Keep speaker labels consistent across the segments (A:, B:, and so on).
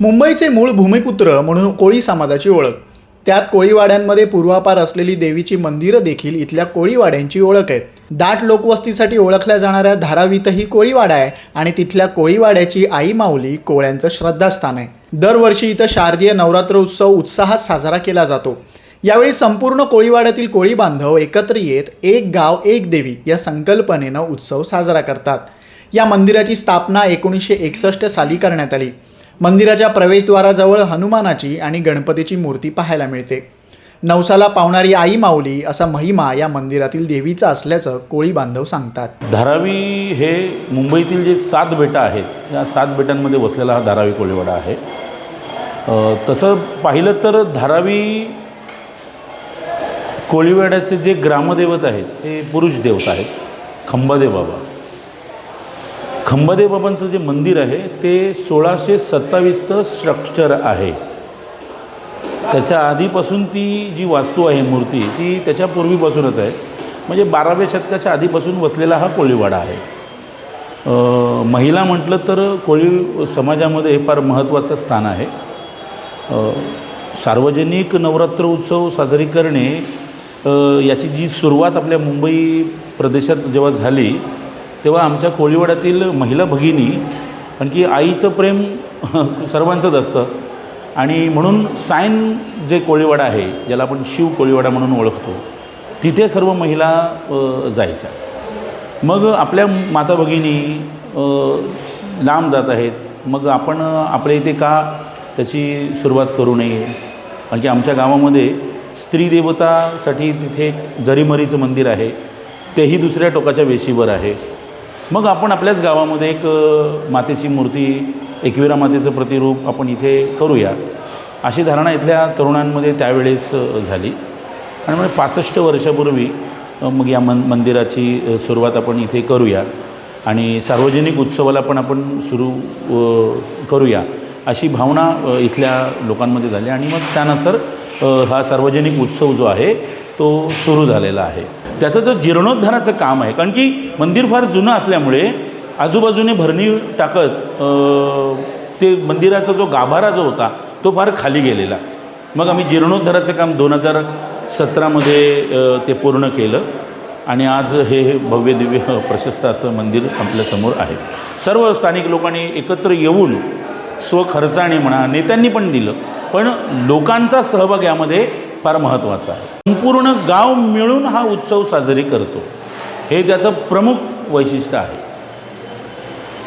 A: मुंबईचे मूळ भूमिपुत्र म्हणून कोळी समाजाची ओळख. त्यात कोळीवाड्यांमध्ये पूर्वापार असलेली देवीची मंदिरं देखील इथल्या कोळीवाड्यांची ओळख आहेत. दाट लोकवस्तीसाठी ओळखल्या जाणाऱ्या धारावीतही कोळीवाडा आहे आणि तिथल्या कोळीवाड्याची आई माऊली कोळ्यांचं श्रद्धास्थान आहे. दरवर्षी इथं शारदीय नवरात्र उत्सव उत्साहात साजरा केला जातो. यावेळी संपूर्ण कोळीवाड्यातील कोळी बांधव एकत्र येत एक गाव एक देवी या संकल्पनेनं उत्सव साजरा करतात. या मंदिराची स्थापना एकोणीसशे एकसष्ट साली करण्यात आली. मंदिराच्या प्रवेशद्वाराजवळ हनुमानाची आणि गणपतीची मूर्ती पाहायला मिळते. नवसाला पावणारी आई माऊली असा महिमा या मंदिरातील देवीचा असल्याचं कोळी बांधव सांगतात.
B: धारावी हे मुंबईतील जे सात बेटं आहेत या सात बेटांमध्ये वसलेला हा धारावी कोळीवाडा आहे. तसं पाहिलं तर धारावी कोळीवाड्याचे जे ग्रामदैवत आहेत ते पुरुष देवता आहेत खंबादेव बाबा. खंबदेव बाबांचं जे मंदिर आहे ते सोळाशे सत्तावीसचं स्ट्रक्चर आहे. त्याच्या आधीपासून ती जी वास्तू आहे मूर्ती ती त्याच्या पूर्वीपासूनच आहे. म्हणजे बाराव्या शतकाच्या आधीपासून वसलेला हा कोळीवाडा आहे. महिला म्हटलं तर कोळी समाजामध्ये हे फार महत्त्वाचं स्थान आहे. सार्वजनिक नवरात्र उत्सव साजरी करणे याची जी सुरुवात आपल्या मुंबई प्रदेशात जेव्हा झाली तेव्हा आमच्या कोळीवाड्यातील महिला भगिनी कारण की आईचं प्रेम सर्वांचंच असतं. आणि म्हणून सायन जे कोळीवाडा आहे ज्याला आपण शिव कोळीवाडा म्हणून ओळखतो तिथे सर्व महिला जायच्या. मग आपल्या माता भगिनी लांब जात आहेत. मग आपण आपल्या इथे का त्याची सुरुवात करू नये? कारण की आमच्या गावामध्ये स्त्रीदेवतासाठी तिथे जरीमरीचं मंदिर आहे. तेही दुसऱ्या टोकाच्या वेशीवर आहे. मग आपण आपल्याच गावामध्ये एक मातेची मूर्ती एकविरा मातेचं प्रतिरूप आपण इथे करूया. अशी धारणा इथल्या तरुणांमध्ये त्यावेळेस झाली. आणि म्हणजे पासष्ट वर्षापूर्वी मग या मन मंदिराची सुरुवात आपण इथे करूया. आणि सार्वजनिक उत्सवाला पण आपण सुरू करूया अशी भावना इथल्या लोकांमध्ये झाली. आणि मग त्यानुसार हा सार्वजनिक उत्सव जो आहे तो सुरू झालेला आहे. त्याचं जो जीर्णोद्धाराचं काम आहे कारण की मंदिर फार जुनं असल्यामुळे आजूबाजूने भरणी टाकत ते मंदिराचा जो गाभारा जो होता तो फार खाली गेलेला. मग आम्ही जीर्णोद्धाराचं काम दोन हजार सतरामध्ये ते पूर्ण केलं आणि आज हे हे भव्य दिव्य प्रशस्त असं मंदिर आपल्यासमोर आहे. सर्व स्थानिक लोकांनी एकत्र येऊन स्वखर्चाने म्हणा नेत्यांनी पण दिलं. पण लोकांचा सहभाग यामध्ये फार महत्त्वाचा आहे. संपूर्ण गाव मिळून हा उत्सव साजरी करतो. हे त्याचं प्रमुख वैशिष्ट्य आहे.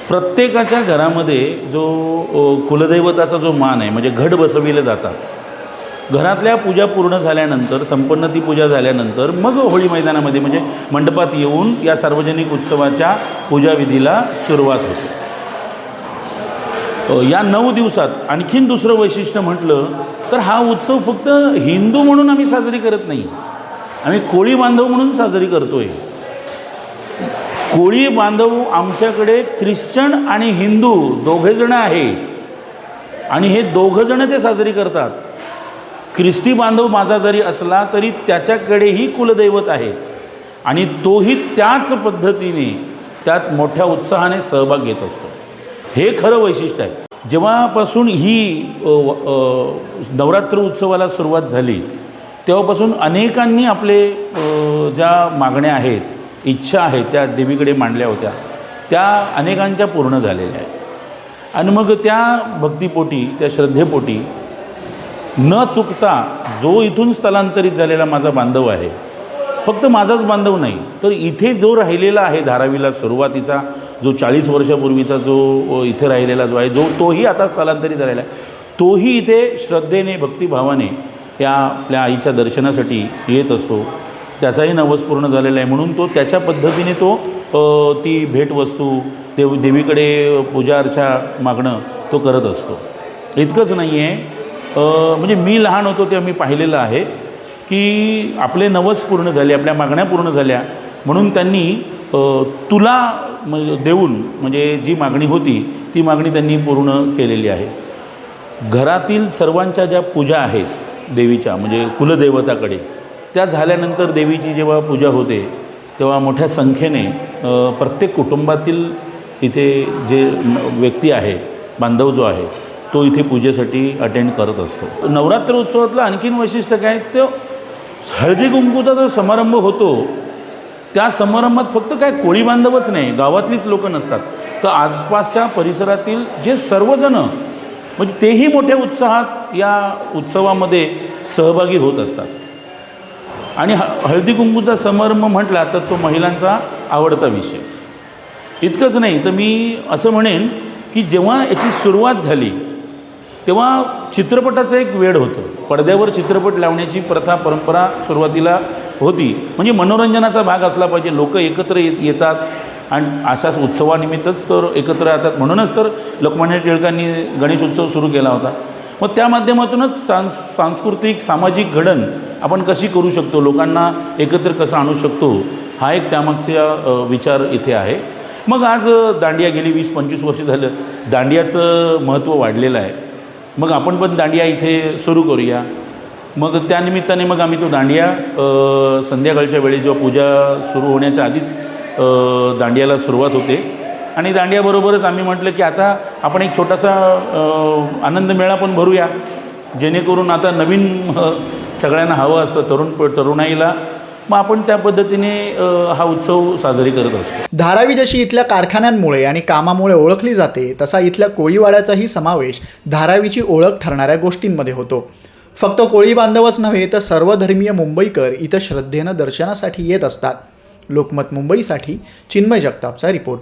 B: प्रत्येकाच्या घरामध्ये जो कुलदैवताचा जो मान आहे म्हणजे घट बसविले जातात. घरातल्या पूजा पूर्ण झाल्यानंतर संपन्न ती पूजा झाल्यानंतर मग होळी मैदानामध्ये म्हणजे मंडपात येऊन या सार्वजनिक उत्सवाच्या पूजाविधीला सुरुवात होते. या नऊ दिवसात आणखीन दुसरं वैशिष्ट्य म्हटलं तर हा उत्सव फक्त हिंदू म्हणून आम्ही साजरी करत नाही. आम्ही कोळी बांधव म्हणून साजरी करतोय. कोळी बांधव आमच्याकडे ख्रिश्चन आणि हिंदू दोघेजणं आहे. आणि हे दोघंजणं ते साजरी करतात. ख्रिस्ती बांधव माझा जरी असला तरी त्याच्याकडेही कुलदैवत आहे. आणि तोही त्याच पद्धतीने त्यात मोठ्या उत्साहाने सहभाग घेत असतो. हे खरं वैशिष्ट्य आहे. जेव्हापासून ही नवरात्र उत्सवाला सुरुवात झाली तेव्हापासून अनेकांनी आपले ज्या मागण्या आहेत इच्छा आहेत त्या देवीकडे मांडल्या होत्या. त्या अनेकांच्या पूर्ण झालेल्या आहेत. आणि मग त्या भक्तीपोटी त्या श्रद्धेपोटी न चुकता जो इथून स्थलांतरित झालेला माझा बांधव आहे फक्त माझाच बांधव नाही तर इथे जो राहिलेला आहे धारावीला सुरुवातीचा जो चाळीस वर्षापूर्वीचा जो इथे राहिलेला जो आहे जो तोही आता स्थलांतरित झालेला आहे. तोही इथे श्रद्धेने भक्तिभावाने या आपल्या आईच्या दर्शनासाठी येत असतो. त्याचाही नवस पूर्ण झालेला आहे म्हणून तो त्याच्या पद्धतीने तो ती भेटवस्तू देव देवीकडे पूजा अर्चा मागणं तो करत असतो. इतकंच नाही आहे म्हणजे मी लहान होतो ते मी पाहिलेलं आहे की आपले नवस पूर्ण झाले आपल्या मागण्या पूर्ण झाल्या म्हणून त्यांनी तुला म्हणजे देऊन म्हणजे जी मागणी होती ती मागणी त्यांनी पूर्ण केलेली आहे. घरातील सर्वांच्या ज्या पूजा आहेत देवीच्या म्हणजे कुलदेवताकडे त्या झाल्यानंतर देवीची जेव्हा पूजा होते तेव्हा मोठ्या संख्येने प्रत्येक कुटुंबातील इथे जे व्यक्ती आहे बांधव जो आहे तो इथे पूजेसाठी अटेंड करत असतो. नवरात्र उत्सवातलं आणखीन वैशिष्ट्य काय तो हळदी कुंकूचा जो समारंभ होतो त्या समारंभात फक्त काय कोळी बांधवच नाही गावातलीच लोकं नसतात. तर आसपासच्या परिसरातील जे सर्वजणं म्हणजे तेही मोठ्या उत्साहात या उत्सवामध्ये सहभागी होत असतात. आणि ह हळदी कुंकूचा समारंभ म्हटला तर तो महिलांचा आवडता विषय. इतकंच नाही तर मी असं म्हणेन की जेव्हा याची सुरुवात झाली तेव्हा चित्रपटाचं एक वेळ होतं. पडद्यावर चित्रपट लावण्याची प्रथा परंपरा सुरुवातीला होती. म्हणजे मनोरंजनाचा भाग असला पाहिजे. लोक एकत्र ये येतात आणि अशाच उत्सवानिमित्तच तर एकत्र येतात म्हणूनच तर लोकमान्य टिळकांनी गणेश उत्सव सुरू केला होता. मग त्या माध्यमातूनच सांस सांस्कृतिक सामाजिक घडण आपण कशी करू शकतो? लोकांना एकत्र कसं आणू शकतो? हा एक त्यामागचा विचार इथे आहे. मग आज दांडिया गेली वीस पंचवीस वर्ष झालं. दांडियाचं महत्त्व वाढलेलं आहे. मग आपण पण दांडिया इथे सुरू करूया. मग त्यानिमित्ताने मग आम्ही तो दांडिया संध्याकाळच्या वेळी जेव्हा पूजा सुरू होण्याच्या आधीच दांडियाला सुरुवात होते. आणि दांडियाबरोबरच आम्ही म्हटलं की आता आपण एक छोटासा आनंद मेळा पण भरूया. जेणेकरून आता नवीन सगळ्यांना हवं असतं तरुण तरुणाईला. मग आपण त्या पद्धतीने हा उत्सव साजरी करत असतो.
A: धारावी जशी इथल्या कारखान्यांमुळे आणि कामामुळे ओळखली जाते तसा इथल्या कोळीवाड्याचाही समावेश धारावीची ओळख ठरणाऱ्या गोष्टींमध्ये होतो. फक्त कोळी बांधवच नव्हे तर सर्वधर्मीय मुंबईकर इथं श्रद्धेनं दर्शनासाठी येत असतात. लोकमत मुंबईसाठी चिन्मय जगतापचा रिपोर्ट.